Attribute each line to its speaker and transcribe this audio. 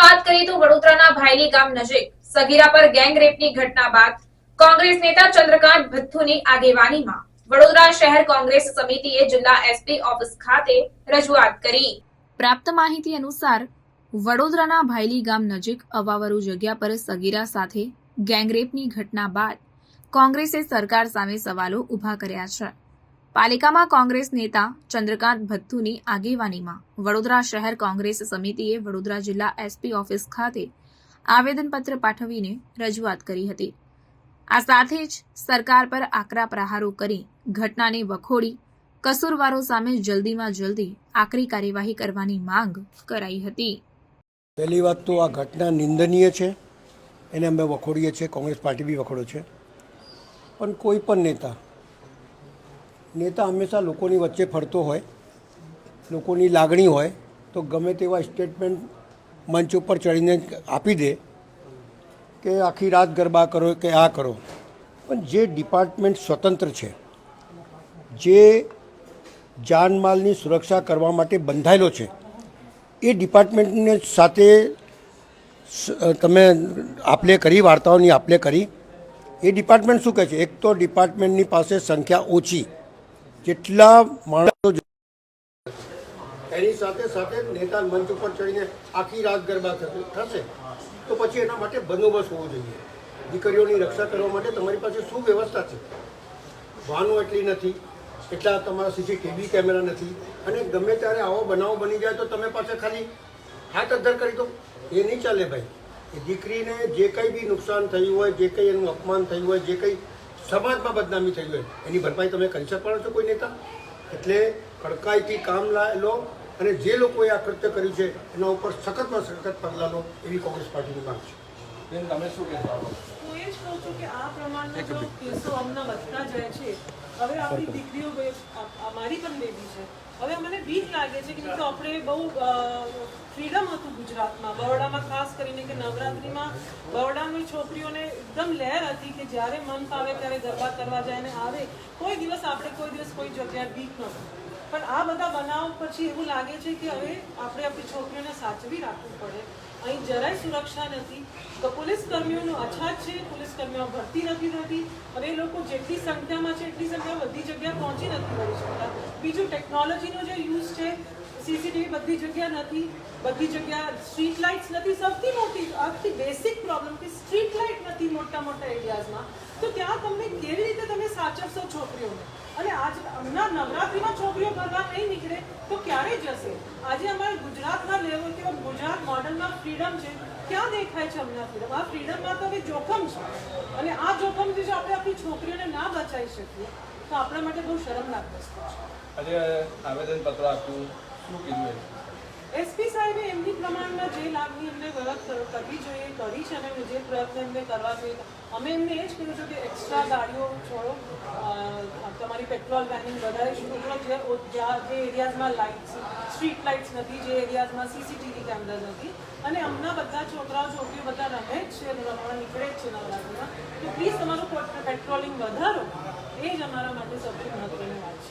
Speaker 1: વાત કરીએ તો વડોદરાના ભાયલી ગામ નજીક સગીરા પર ગેંગ રેપની ઘટના બાદ કોંગ્રેસ નેતા ચંદ્રકાંત ભથ્થુની આગેવાનીમાં વડોદરા શહેર કોંગ્રેસ સમિતિએ જિલ્લા એસપી ઓફિસ ખાતે રજૂઆત કરી. પ્રાપ્ત માહિતી અનુસાર, વડોદરાના ભાયલી ગામ નજીક અવાવરુ જગ્યા પર સગીરા સાથે ગેંગરેપની ઘટના બાદ કોંગ્રેસે સરકાર સામે સવાલો ઊભા કર્યા છે. પાલિકામાં કોંગ્રેસ નેતા ચંદ્રકાંત ભથ્થુની આગેવાનીમાં વડોદરા શહેર કોંગ્રેસ સમિતિએ વડોદરા જિલ્લા એસપી ઓફિસ ખાતે આવેદનપત્ર પાઠવીને રજૂઆત કરી હતી. આ સાથે જ સરકાર પર આકરા પ્રહારો કરી ઘટનાને વખોડી કસૂરવારો સામે જલ્દીમાં જલ્દી આકરી કાર્યવાહી કરવાની માંગ કરાઈ હતી.
Speaker 2: પહેલી વાત તો આ ઘટના નિંદનીય છે. એને અમે વખોડીએ છીએ. કોંગ્રેસ પાર્ટી બી વખોડે છે. પણ કોઈ પણ નેતા નેતા હંમેશા લોકોની વચ્ચે ફરતો હોય, લોકોની લાગણી હોય, તો ગમે તેવા સ્ટેટમેન્ટ મંચ ઉપર ચડીને આપી દે કે આખી રાત ગરબા કરો કે આ કરો. પણ જે ડિપાર્ટમેન્ટ સ્વતંત્ર છે, જે જાનમાલની સુરક્ષા કરવા માટે બંધાયેલો છે, એ ડિપાર્ટમેન્ટને સાથે તમે આપલે કરી, વાર્તાઓની આપલે કરી, એ ડિપાર્ટમેન્ટ શું કહે છે? એક તો ડિપાર્ટમેન્ટની પાસે સંખ્યા ઓછી જેટલા માણસો એની સાથે સાથે નેતા મંચ ઉપર ચડીને આખી રાત ગરબા થશે તો પછી એના માટે બંદોબસ્ત હોવો જોઈએ. દીકરીઓની રક્ષા કરવા માટે તમારી પાસે શું વ્યવસ્થા છે? વાહનો એટલી નથી, એટલા તમારા સીસીટીવી કેમેરા નથી, અને ગમે ત્યારે આવો બનાવ બની જાય તો તમે પાસે ખાલી હાથ અધર કરી દો. એ નહીં ચાલે ભાઈ. એ દીકરીને જે કંઈ બી નુકસાન થયું હોય, જે કંઈ એનું અપમાન થયું હોય, જે કંઈ સમાજમાં બદનામી થઈ હોય એની ભરપાઈ તમે કરી શકવાનો છો કોઈ નેતા? એટલે કડકાઈથી કામ લા- અને જે લોકોએ આ કૃત્ય કર્યું છે, એના ઉપર સખતમાં સખત પગલાં લો એવી કોંગ્રેસ પાર્ટીની માંગ છે.
Speaker 3: બેન તમે શું કહેશો
Speaker 4: હું એ જ કહું છું કે આ પ્રમાણના જો કેસો હમણાં વધતા જાય છે હવે આપણી દીકરીઓ પણ બેબી છે. હવે મને બીક લાગે છે કે આપણે બહુ ફ્રીડમ હતું ગુજરાતમાં. બરોડામાં ખાસ કરીને કે નવરાત્રિમાં બરોડાની છોકરીઓને એકદમ લહેર હતી કે જ્યારે મન ફાવે ત્યારે ગરબા કરવા જાય ને આવે. કોઈ દિવસ આપણે કોઈ દિવસ કોઈ જગ્યાએ બીક નહોતું પણ આ બધા બનાવ પછી એવું લાગે છે કે હવે આપણે આપણી છોકરીઓને સાચવી રાખવું પડે. અહીં જરાય સુરક્ષા નથી. તો પોલીસ કર્મીઓનો અછાત છે, પોલીસ કર્મીઓ ભરતી નથી થતી હવે એ લોકો જેટલી સંખ્યામાં છે, એટલી સંખ્યા બધી જગ્યાએ પહોંચી નથી કરી શકતા. બીજું ટેકનોલોજીનો જે યુઝ છે સીસીટીવી બધી જગ્યા નથી. બધી જગ્યા સ્ટ્રીટ લાઇટ્સ નથી. સૌથી મોટી, આખી બેસિક પ્રોબ્લેમ કે સ્ટ્રીટ લાઇટ નથી મોટા મોટા એરિયાઝમાં તો ત્યાં તમને કેવી રીતે તમે સાચવશો છોકરીઓને? અને આજ હમણાં નવરાત્રિમાં છોકરીઓ ભરવા નહીં નીકળે તો ક્યારે જશે? આજે ફ્રીડમ છે. ક્યાં દેખાય છે હમણાં ફ્રીડમ આ ફ્રીડમમાં તો હવે જોખમ છે. અને આ જોખમથી જો આપણે આપણી છોકરીઓને ના બચાવી શકીએ, તો આપણા માટે બહુ શરમનાક વસ્તુ છે.
Speaker 3: આજે આવેદનપત્ર આપ્યું. શું કીધું
Speaker 4: એસપી સાહેબે એમની પ્રમાણમાં જે લાગણી એમને વ્યવસ્થા કરવી જોઈએ, કરી છે અને જે પ્રયત્ન એમને કરવા જોઈએ, અમે એમને એ જ કીધું છે કે એક્સ્ટ્રા ગાડીઓ છોડો. તમારી પેટ્રોલ વેનિંગ વધારે શરૂ કરો જે જે એરિયાઝમાં લાઇટ્સ સ્ટ્રીટ લાઇટ્સ નથી, જે એરિયાઝમાં સીસીટીવી કેમેરા નથી. અને હમણાં બધા છોકરાઓ છોકરીઓ બધા રમે જ છે, રમવા નીકળે જ છે નવરાત્રિમાં તો પ્લીઝ તમારું પેટ્રોલિંગ વધારો. એ જ અમારા માટે સૌથી મહત્વની વાત છે.